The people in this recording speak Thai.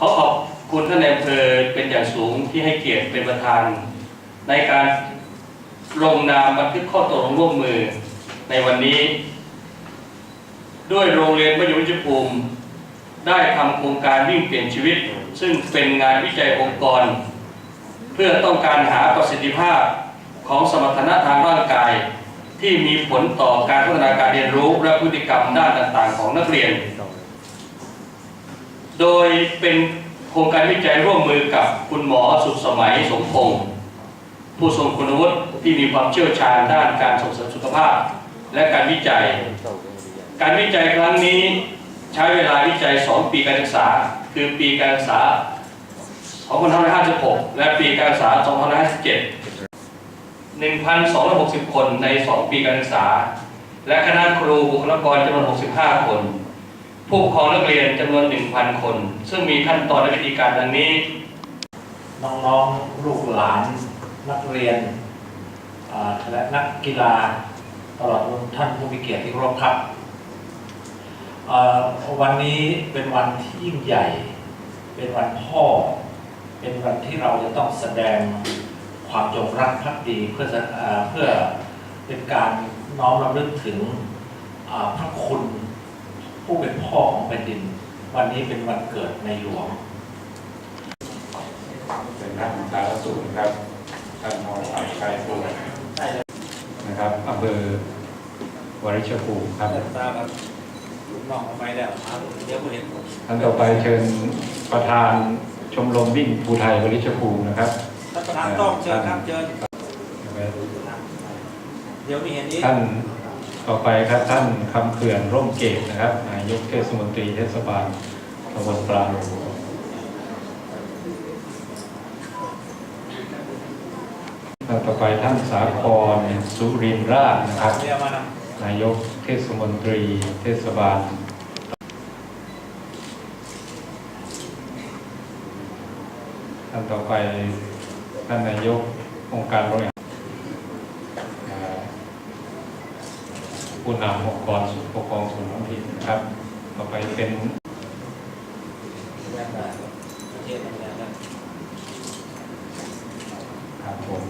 ขอขอบคุณท่านในอำเภอเป็นอย่างสูงที่ให้เกียรติเป็นประธาน ในการลงนามบันทึกข้อตกลงร่วมมือในวันนี้ ด้วยโรงเรียนมยุวิจภูมิได้ทำโครงการวิ่งเปลี่ยนชีวิต ซึ่งเป็นงานวิจัยองค์กร เพื่อต้องการหาประสิทธิภาพของสมรรถนะทางร่างกาย ที่มีผลต่อการพัฒนาการเรียนรู้และพฤติกรรมด้านต่างๆ ของนักเรียน โดยเป็นโครงการวิจัยร่วมมือกับคุณหมอสุขสมัยสมพงศ์ผู้ทรงคุณวุฒิที่มีความเชี่ยวชาญด้านการส่งเสริมสุขภาพ และการวิจัย การวิจัยครั้งนี้ใช้เวลาวิจัย 2 ปีการศึกษา คือปีการศึกษา 2556 และปีการศึกษา 2557 1,260 คนใน 2 ปีการศึกษา และคณะครูบุคลากรจำนวน 65 คน ผู้ปกครองนักเรียนจำนวน 1,000 คน ซึ่งมีขั้นตอนและวิธีการดังนี้ น้องๆลูกหลานนักเรียนและนักกีฬาตลอดจนท่านผู้มีเกียรติที่เคารพครับ วันนี้เป็นวันที่ยิ่งใหญ่ เป็นวันพ่อ เป็นวันที่เราจะต้องแสดงความจงรักภักดีเพื่อเอ่อเพื่อเป็นการน้อมรำลึกถึงอ่าพระคุณ ผู้เป็นพ่อของแผ่นดิน วันนี้เป็นวันเกิดในหลวง เป็นนักสารสูตรครับท่านมองสายไกลปูนะครับอำเภอวริชภูมิครับตาครับลูกน้องทำไมแล้วครับเดี๋ยวกูเห็นผมท่านต่อไปเชิญประธานชมรมวิ่งภูไทยวริชภูมินะครับ ท่านประธานต้องเชิญครับเชิญเดี๋ยวมีเห็นนี้ ท่าน ต่อไปครับท่านคำเขื่อนร่มเกตนะครับนายกเทศมนตรีเทศบาลตำบลปราโลท่านต่อไปท่านสาครสุรินทร์ราชนะครับนะนายกเทศมนตรีเทศบาลท่านต่อไปท่านนายกองค์การบริหาร ผู้นำองค์กรปกครองส่วนท้องถิ่นนะครับ ต่อไปเป็นครับผม